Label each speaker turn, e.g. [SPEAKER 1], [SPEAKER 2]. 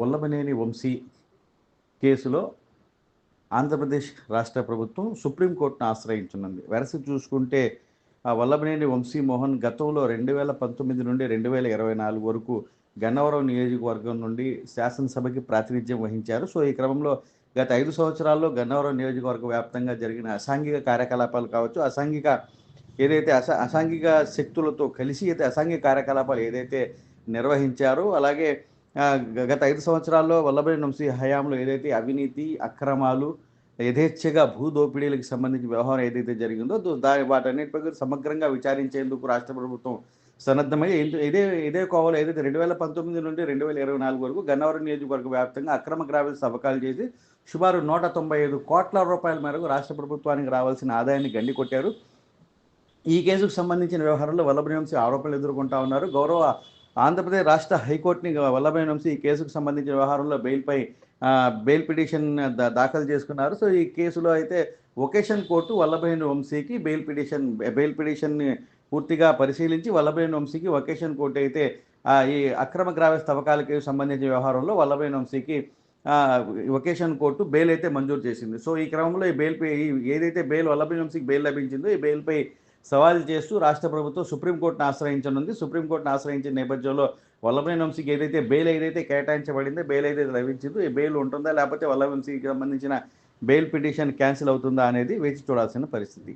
[SPEAKER 1] వల్లభనేని వంశీ కేసులో ఆంధ్రప్రదేశ్ రాష్ట్ర ప్రభుత్వం సుప్రీంకోర్టును ఆశ్రయించనుంది. వెరసి చూసుకుంటే ఆ వల్లభనేని వంశీమోహన్ గతంలో రెండు వేల పంతొమ్మిది నుండి రెండు వేల ఇరవై నాలుగు వరకు గన్నవరం నియోజకవర్గం నుండి శాసనసభకి ప్రాతినిధ్యం వహించారు. సో ఈ క్రమంలో గత ఐదు సంవత్సరాల్లో గన్నవరం నియోజకవర్గ వ్యాప్తంగా జరిగిన అసాంఘిక కార్యకలాపాలు కావచ్చు అసాంఘిక ఏదైతే అసా అసాంఘిక శక్తులతో కలిసి అయితే అసాంఘిక కార్యకలాపాలు ఏదైతే నిర్వహించారో అలాగే గత ఐదు సంవత్సరాల్లో వల్లభనేని వంశీ హయాంలో ఏదైతే అవినీతి అక్రమాలు యథేచ్ఛగా భూదోపిడీలకు సంబంధించిన వ్యవహారం ఏదైతే జరిగిందో దాని వాటన్నిటిపై సమగ్రంగా విచారించేందుకు రాష్ట్ర ప్రభుత్వం సన్నద్ధమై ఇదే ఇదే కోవలో ఏదైతే రెండు వేల పంతొమ్మిది నుండి రెండు వేల ఇరవై నాలుగు వరకు గన్నవరం నియోజకవర్గ వ్యాప్తంగా అక్రమ గ్రావెల్స్ సవకాలు చేసి సుమారు నూట తొంభై ఐదు కోట్ల రూపాయల మేరకు రాష్ట్ర ప్రభుత్వానికి రావాల్సిన ఆదాయాన్ని గండి కొట్టారు. ఈ కేసుకు సంబంధించిన వ్యవహారంలో వల్లభనేని వంశీ ఆరోపణలు ఎదుర్కొంటా ఉన్నారు. గౌరవ ఆంధ్రప్రదేశ్ రాష్ట్ర హైకోర్టుని వల్లభనేని వంశీ ఈ కేసుకు సంబంధించిన వ్యవహారంలో బెయిల్పై బెయిల్ పిటిషన్ దాఖలు చేసుకున్నారు. సో ఈ కేసులో అయితే ఒకేషన్ కోర్టు వల్లభనేని వంశీకి బెయిల్ పిటిషన్ బెయిల్ పిటిషన్ని పూర్తిగా పరిశీలించి వల్లభనేని వంశీకి ఒకేషన్ కోర్టు అయితే ఈ అక్రమ గ్రావ్య స్తవకాలకి సంబంధించిన వ్యవహారంలో వల్లభై వంశీకి ఒకేషన్ కోర్టు బెయిల్ అయితే మంజూరు చేసింది. సో ఈ క్రమంలో ఈ బెయిల్ ఏదైతే బెయిల్ వల్లభై వంశీకి బెయిల్ లభించిందో ఈ బెయిల్పై సవాల్ చేస్తూ రాష్ట్ర ప్రభుత్వం సుప్రీంకోర్టును ఆశ్రయించనుంది. సుప్రీంకోర్టును ఆశ్రయించిన నేపథ్యంలో వల్లభనేని వంశీకి ఏదైతే బెయిల్ ఏదైతే కేటాయించబడిందో బెయిల్ ఏదైతే లభించిందో ఈ బెయిల్ ఉంటుందా? లేకపోతే వల్లభవంశీకి సంబంధించిన బెయిల్ పిటిషన్ క్యాన్సిల్ అవుతుందా అనేది వేచి చూడాల్సిన పరిస్థితి.